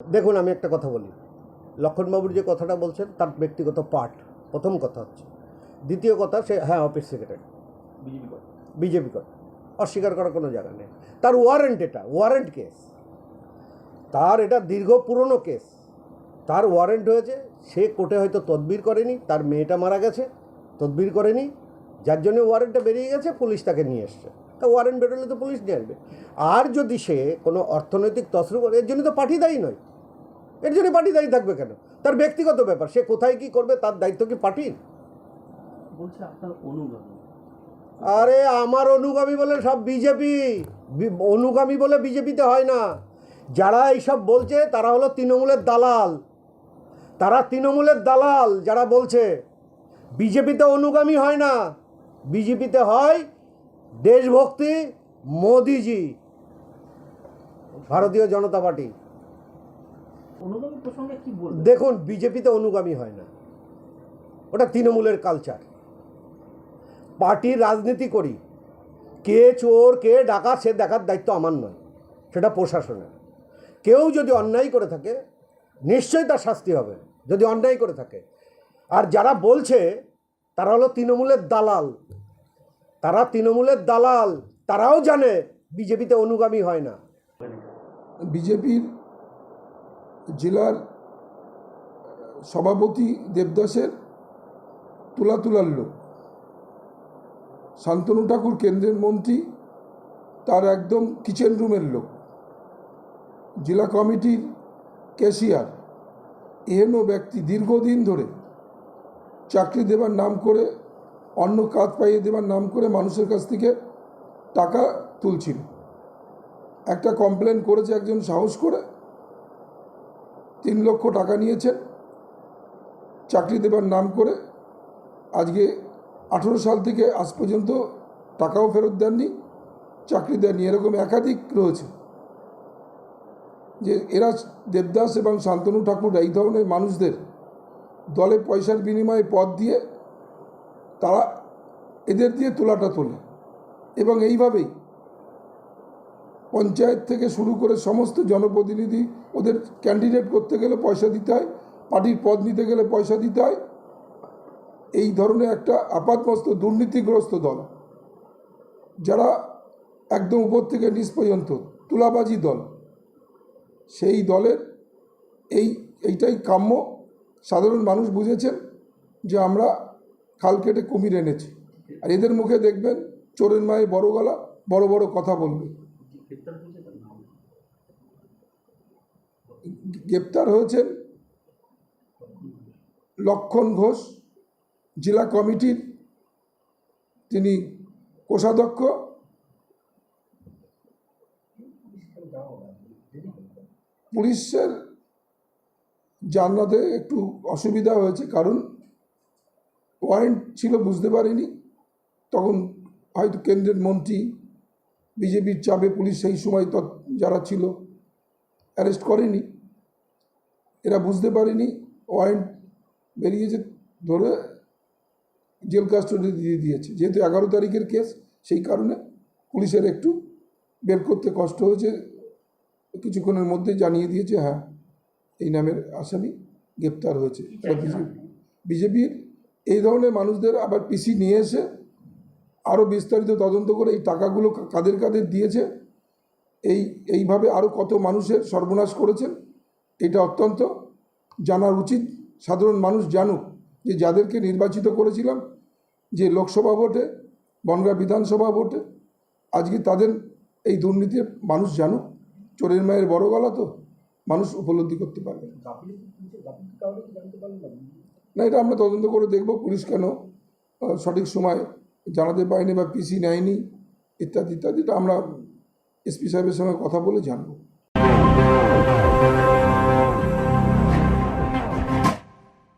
দেখুন আমি একটা কথা বলি। লক্ষণবাবুর যে কথাটা বলছেন তার ব্যক্তিগত পার্ট প্রথম কথা হচ্ছে। দ্বিতীয় কথা সে হ্যাঁ অফিস সেক্রেটারি বিজেপি করে। বিজেপি করে। অস্বীকার করার কোনো জায়গা নেই। তার ওয়ারেন্ট এটা ওয়ারেন্ট কেস তার এটা দীর্ঘ পুরনো কেস তার ওয়ারেন্ট হয়েছে সে কোর্টে হয়তো তদবির করেনি তার মেয়েটা মারা গেছে তদবির করেনি। যার জন্য ওয়ারেন্টটা বেরিয়ে গেছে পুলিশ তাকে নিয়ে এসছে। তা ওয়ারেন্ট বেরোলে তো পুলিশ নিয়ে আসবে। আর যদি সে কোনো অর্থনৈতিক তসরু করে এর জন্য তো পার্টি দায়ী নয়। এর জন্য পার্টি দায়ী থাকবে কেন? তার ব্যক্তিগত ব্যাপার। সে কোথায় কি করবে তার দায়িত্ব কি পার্টির? আরে আমার অনুগামী বলে সব বিজেপি অনুগামী বলে বিজেপিতে হয় না। যারা এইসব বলছে তারা হলো তৃণমূলের দালাল। তারা তৃণমূলের দালাল যারা বলছে বিজেপিতে অনুগামী হয় না। বিজেপিতে হয় দেশভক্তি মোদিজি ভারতীয় জনতা পার্টি অনুগামী প্রসঙ্গে কি বলবেন দেখুন বিজেপিতে অনুগামী হয় না। ওটা তৃণমূলের কালচার পার্টির রাজনীতি করি। কে চোর কে ডাকা সে দেখার দায়িত্ব আমার নয়। সেটা প্রশাসনের। কেউ যদি অন্যায় করে থাকে নিশ্চয়ই তার শাস্তি হবে যদি অন্যায় করে থাকে। আর যারা বলছে তারা হলো তৃণমূলের দালাল। তারা তৃণমূলের দালাল তারাও জানে বিজেপিতে অনুগামী হয় না। বিজেপির জেলার সভাপতি দেবদাসের তুলা তুলার লোক। শান্তনু ঠাকুর কেন্দ্রের মন্ত্রী, তার একদম কিচেন রুমের লোক। জেলা কমিটির ক্যাশিয়ার। এহেন ব্যক্তি দীর্ঘদিন ধরে চাকরি দেবার নাম করে, অন্য কাজ পাইয়ে দেবার নাম করে মানুষের কাছ থেকে টাকা তুলছিল। একটা কমপ্লেন করেছে একজন সাহস করে তিন লক্ষ টাকা নিয়েছেন। চাকরি দেবার নাম করে আজকে আঠেরো সাল থেকে আজ পর্যন্ত টাকাও ফেরত দেননি, চাকরি দেননি। এরকম একাধিক রয়েছে যে এরা দেবদাস এবং শান্তনু ঠাকুর এই ধরনের মানুষদের দলে পয়সার বিনিময়ে পদ দিয়ে তারা এদের দিয়ে তোলাটা তোলে এবং এইভাবেই পঞ্চায়েত থেকে শুরু করে সমস্ত জনপ্রতিনিধি ওদের ক্যান্ডিডেট করতে গেলে পয়সা দিতে হয়, পার্টির পদ নিতে গেলে পয়সা দিতে হয়। এই ধরনের একটা আপাতমস্ত দুর্নীতিগ্রস্ত দল, যারা একদম উপর থেকে নিচ পর্যন্ত, তুলাবাজি দল। সেই দলের এই, এইটাই কাম্য। সাধারণ মানুষ বুঝেছেন যে আমরা খাল কেটে কুমির এনেছি। আর এদের মুখে দেখবেন, চোরের মায়ে বড় গলা, বড় বড় কথা বলবে। গ্রেপ্তার হয়েছেন লক্ষণ ঘোষ, জেলা কমিটির তিনি কোষাধ্যক্ষ। পুলিশের জানাতে একটু অসুবিধা হয়েছে কারণ ওয়ারেন্ট ছিল, বুঝতে পারিনি। তখন হয়তো কেন্দ্রের মন্ত্রী বিজেপির চাপে পুলিশ সেই সময় তৎ- যারা ছিল অ্যারেস্ট করেনি। এরা বুঝতে পারেনি ওয়ারেন্ট বেরিয়েছে ধরে জেল কাস্টডি দিয়ে দিয়েছে। যেহেতু এগারো তারিখের কেস সেই কারণে পুলিশের একটু বের করতে কষ্ট হয়েছে। কিছুক্ষণের মধ্যে জানিয়ে দিয়েছে হ্যাঁ এই নামের আসামি গ্রেপ্তার হয়েছে। বিজেপির এই ধরনের মানুষদের আবার পিসি নিয়ে এসে আরও বিস্তারিত তদন্ত করে এই টাকাগুলো কাদের কাদের দিয়েছে, এই, এইভাবে আরও কত মানুষের সর্বনাশ করেছেন, এটা অত্যন্ত জানার উচিত। সাধারণ মানুষ জানুক যে যাদেরকে নির্বাচিত করেছিলাম, যে লোকসভা ভোটে, বনগাঁ বিধানসভা ভোটে, আজকে তাদের এই দুর্নীতির মানুষ জানুক। চোরের মায়ের বড় গলা তো মানুষ উপলব্ধি করতে পারবে না। এটা আমরা তদন্ত করে দেখব পুলিশ কেন সঠিক সময় জানাতে পারিনি বা পিসি নেয়নি ইত্যাদি ইত্যাদিটা আমরা এসপি সাহেবের সঙ্গে কথা বলে জানব।